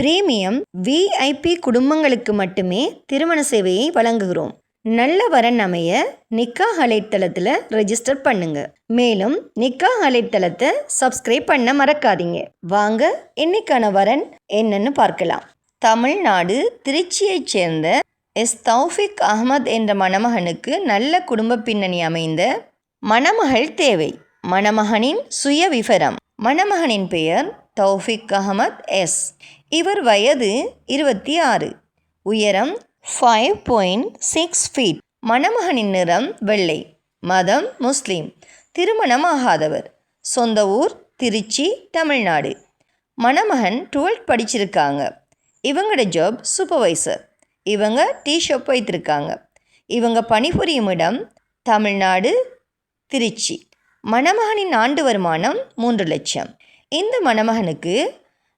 Premium VIP குடும்பங்களுக்கு மட்டுமே திருமண சேவையை வழங்குகிறோம். நல்ல வரன் அமைய நிக்கா அலைத்தளத்தில் ரெஜிஸ்டர் பண்ணுங்க. மேலும் நிக்கா அலைத்தளத்தை சப்ஸ்கிரைப் பண்ண மறக்காதீங்க. வாங்க இன்னைக்கான வரன் என்னன்னு பார்க்கலாம். தமிழ்நாடு திருச்சியைச் சேர்ந்த எஸ். தௌஃபிக் அகமது என்ற மணமகனுக்கு நல்ல குடும்ப பின்னணி அமைந்த மணமகள் தேவை. மணமகனின் சுய விவரம் மணமகனின் பெயர் தௌஃபிக் அகமத் எஸ். இவர் வயது இருபத்தி ஆறு. உயரம் ஃபைவ் பாயிண்ட் சிக்ஸ் ஃபீட் மணமகனின் நிறம் வெள்ளை. மதம் முஸ்லீம். திருமணம் ஆகாதவர். சொந்த ஊர் திருச்சி தமிழ்நாடு. மணமகன் டுவெல்த் படிச்சிருக்காங்க. இவங்களோட ஜாப் சூப்பர்வைசர் இவங்க டீ ஷாப் வைத்திருக்காங்க. இவங்க பணிபுரியும் இடம் தமிழ்நாடு திருச்சி. மணமகனின் ஆண்டு வருமானம் மூன்று லட்சம். இந்த மணமகனுக்கு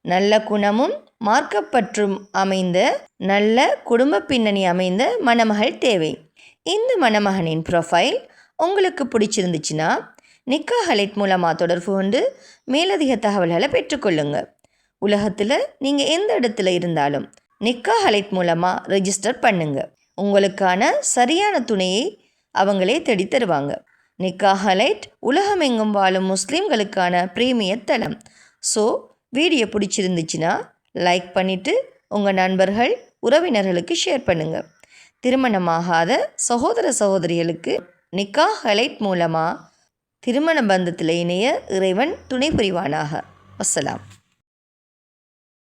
நல்ல குணமும் மார்க்கப்பற்றும் அமைந்த நல்ல குடும்ப பின்னணி அமைந்த மணமகள் தேவை. இந்த மணமகனின் ப்ரொஃபைல் உங்களுக்கு பிடிச்சிருந்துச்சுன்னா நிக்கா ஹலைட் மூலமாக தொடர்பு கொண்டு மேலதிக தகவல்களை பெற்றுக்கொள்ளுங்க உலகத்தில் நீங்கள் எந்த இடத்துல இருந்தாலும் நிக்கா ஹலைட் மூலமாக ரெஜிஸ்டர் பண்ணுங்க. உங்களுக்கான சரியான துணையை அவங்களே தேடி தருவாங்க. நிக்காஹலைட் உலகமெங்கும் வாழும் முஸ்லீம்களுக்கான பிரீமிய தளம். ஸோ வீடியோ பிடிச்சிருந்துச்சுன்னா லைக் பண்ணிவிட்டு உங்கள் நண்பர்கள் உறவினர்களுக்கு ஷேர் பண்ணுங்கள் திருமணமாகாத சகோதர சகோதரிகளுக்கு நிக்கா ஹலைட் மூலமாக திருமண பந்தத்தில் இணைய இறைவன் துணை புரிவானாக. வசலாம்.